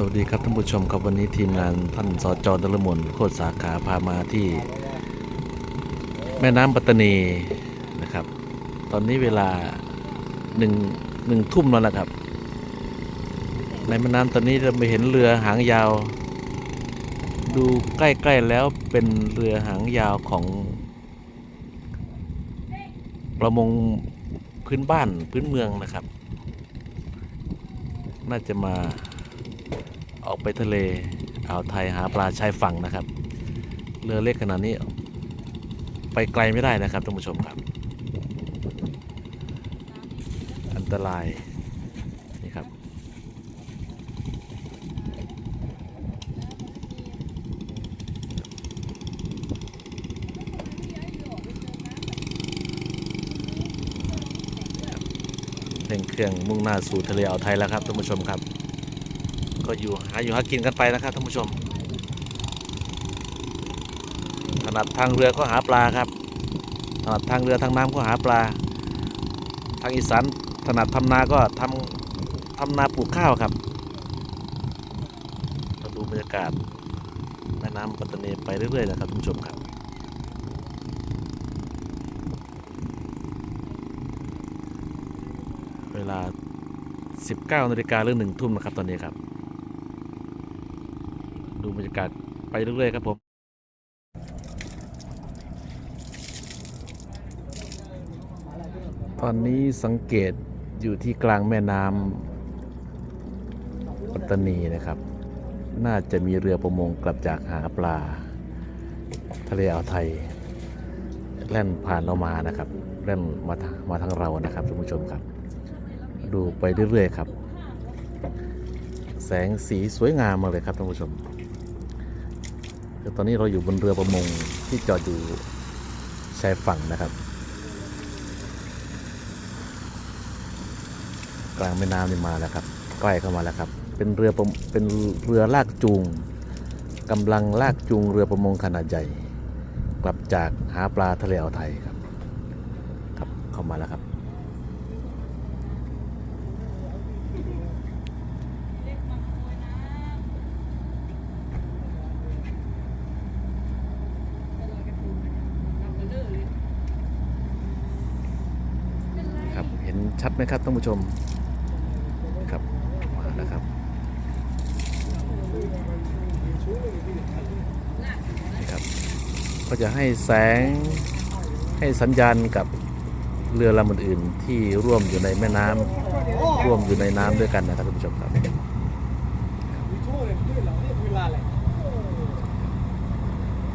สวัสดีครับท่านผู้ชมครับวันนี้ทีมงานท่านสจนรมนโคตรสาขาพามาที่ แม่น้ำปัตตานีนะครับ ตอนนี้เวลาหนึ่งหนึ่งทุ่มแล้วนะครับ ในแม่น้ำตอนนี้เราไปเห็นเรือหางยาว ดูใกล้ๆแล้วเป็นเรือหางยาวของ ประมงพื้นบ้านพื้นเมืองนะครับ น่าจะมา ออกไปทะเลอ่าวไทยหาปลาชายฝั่งนะครับ เรือเล็กขนาดนี้ ไปไกลไม่ได้นะครับท่านผู้ชมครับ อันตรายนี่ครับเร่งเครื่องมุ่งหน้าสู่ทะเลอ่าวไทยแล้วครับท่านผู้ชมครับ ก็อยู่หาอยู่หากินกันไปนะครับท่านผู้ชมถนัดทางเรือก็หาปลาครับถนัดทางเรือทางน้ำก็หาปลา ทางอีสานถนัดทำนาก็ทำทำนาปลูกข้าวครับเราดูบรรยากาศแม่น้ำปัตตานีไปเรื่อยๆนะครับท่านผู้ชมครับเวลา 19นาฬิกาหรือหนึ่งทุ่มนะครับตอนนี้ครับ ดูบรรยากาศไปเรื่อยๆครับผมตอนนี้สังเกตอยู่ที่กลางแม่น้ำปัตตานีนะครับ น่าจะมีเรือประมงกลับจากหาปลา ทะเลอ่าวไทย แล่นผ่านเรามานะครับ แล่นมาทางมาทางเรานะครับท่านผู้ชมครับ ดูไปเรื่อยๆครับ แสงสีสวยงามมากเลยครับท่านผู้ชมคือตอนนี้เราอยู่บนเรือประมงที่จอดอยู่ชายฝั่งนะครับ กลางแม่น้ำนี่มาแล้วครับ ใกล้เข้ามาแล้วครับ เป็นเรือประเป็นเรือลากจูงกำลังลากจูงเรือประมงขนาดใหญ่ กลับจากหาปลาทะเลอ่าวไทยครับ ครับเข้ามาแล้วครับ เห็น ชัดไหมครับท่านผู้ชมครับมาแล้วครับนี่ครับก็จะให้แสงให้สัญญาณกับเรือลำอื่นๆที่ร่วมอยู่ในแม่น้ำร่วมอยู่ในน้ำด้วยกันนะครับท่านผู้ชมครับ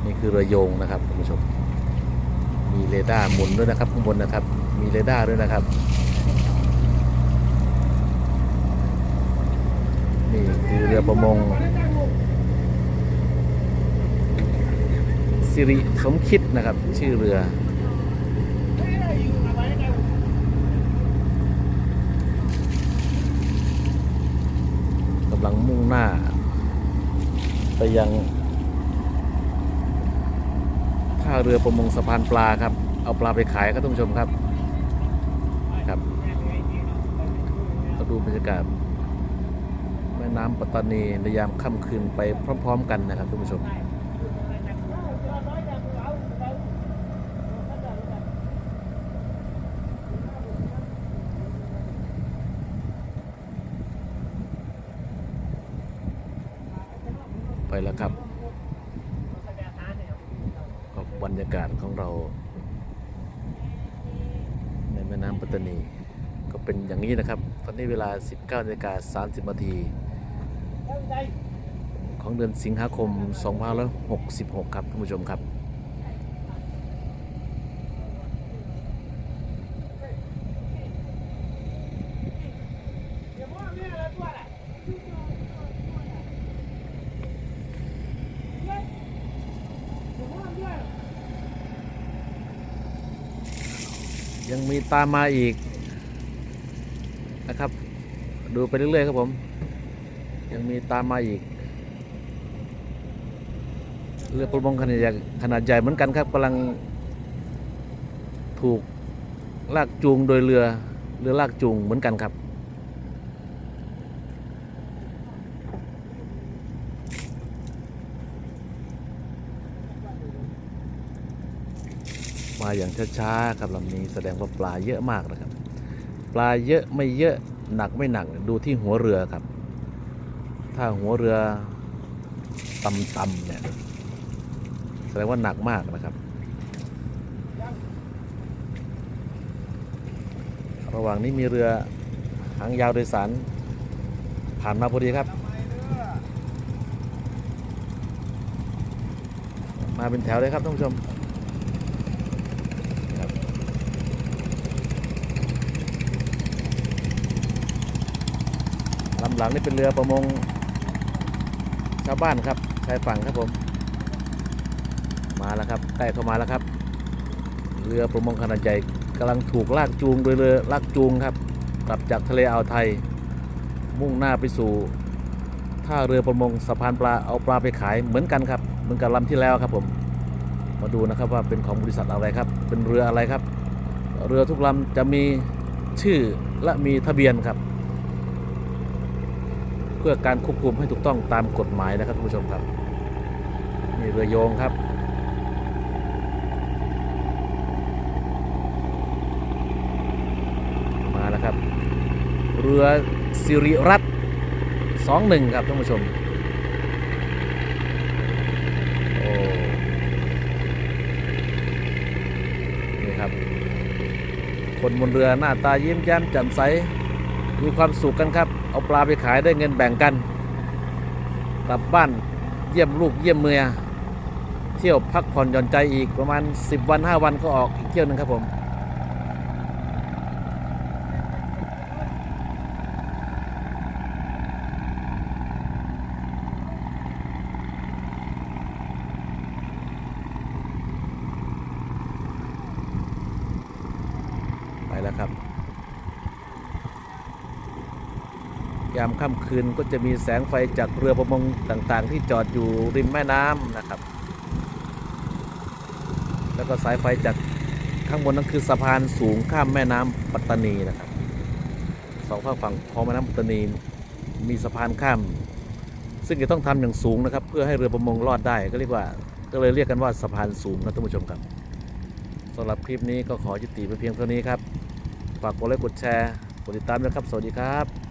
นี่คือเรือโยงนะครับท่านผู้ชมมีเรดาร์หมุนด้วยนะครับข้างบนนะครับ มีเรดาร์ด้วยนะครับ นี่คือเรือประมงสิริสมคิดนะครับ ชื่อเรือกำลังมุ่งหน้า ไปยังท่าเรือประมงสะพานปลาครับ เอาปลาไปขายครับท่านผู้ชมครับ ครับก็ดูบรรยากาศ น้ำปัตตานีในยามค่ำคืนไปพร้อม ๆ กันนะครับท่านผู้ชมไปแล้วครับก็บรรยากาศของเรา ในแม่น้ำปัตตานี ก็เป็นอย่างนี้นะครับ ตอนนี้เวลา 19นาฬิกา30นาที ของเดือนสิงหาคม 2566 ครับท่านผู้ชมครับ ยังมีตามมาอีกนะครับ ดูไปเรื่อยๆครับผม ยังมีตามมาอีก เรือประมงขนาดใหญ่ขนาดใหญ่เหมือนกันครับกำลังถูกลากจูงโดยเรือ เรือลากจูงเหมือนกันครับ มาอย่างช้าๆครับลำนี้แสดงว่าปลาเยอะมากนะครับ ปลาเยอะไม่เยอะหนักไม่หนักดูที่หัวเรือครับ ถ้าหัวเรือต่ำๆเนี่ยแสดงว่าหนักมากนะครับ ระหว่างนี้มีเรือหางยาวโดยสาร ผ่านมาพอดีครับ มาเป็นแถวเลยครับท่านผู้ชมลำหลังนี่เป็นเรือประมง ชาวบ้านครับชายฝั่งครับผม มาแล้วครับใกล้เข้ามาแล้วครับ เรือประมงขนาดใหญ่กำลังถูกลากจูงโดยเรือลากจูงครับ กลับจากทะเลอ่าวไทย มุ่งหน้าไปสู่ท่าเรือประมงสะพานปลาเอาปลาไปขายเหมือนกันครับ เหมือนกับลำที่แล้วครับผม มาดูนะครับว่าเป็นของบริษัทอะไรครับ เป็นเรืออะไรครับ เรือทุกลำจะมีชื่อและมีทะเบียนครับ พื่อการควบคุมให้ถูกต้องตามกฎหมายนะครับท่านผู้ชมครับนี่เรือโยงครับมาแล้วครับ เรือสิริรัตน์สองหนึ่งครับท่านผู้ชมโอ้นี่ครับ คนบนเรือหน้าตายิ้มแย้มแจ่มใสมีความสุขกันครับ เอาปลาไปขายได้เงินแบ่งกัน กลับบ้านเยี่ยมลูกเยี่ยมเมียเที่ยวพักผ่อนหย่อนใจอีกประมาณ 10 วัน 5 วันก็ออกอีกเที่ยวหนึงครับผมไปแล้วครับ ยามค่ำคืนก็จะมีแสงไฟจากเรือประมงต่างๆ ที่จอดอยู่ริมแม่น้ำนะครับ แล้วก็สายไฟจากข้างบนนั้นคือสะพานสูงข้ามแม่น้ำปัตตานีนะครับสองฝั่งฝั่งของแม่น้ำปัตตานีมีสะพานข้าม ซึ่งจะต้องทำอย่างสูงนะครับ เพื่อให้เรือประมงรอดได้ก็เรียกว่าก็เลยเรียกกันว่าสะพานสูงนะท่านผู้ชมครับสำหรับคลิปนี้ก็ขอยุติไปเพียงเท่านี้ครับ ฝากกดไลค์กดแชร์ กดติดตามด้วยครับ สวัสดีครับ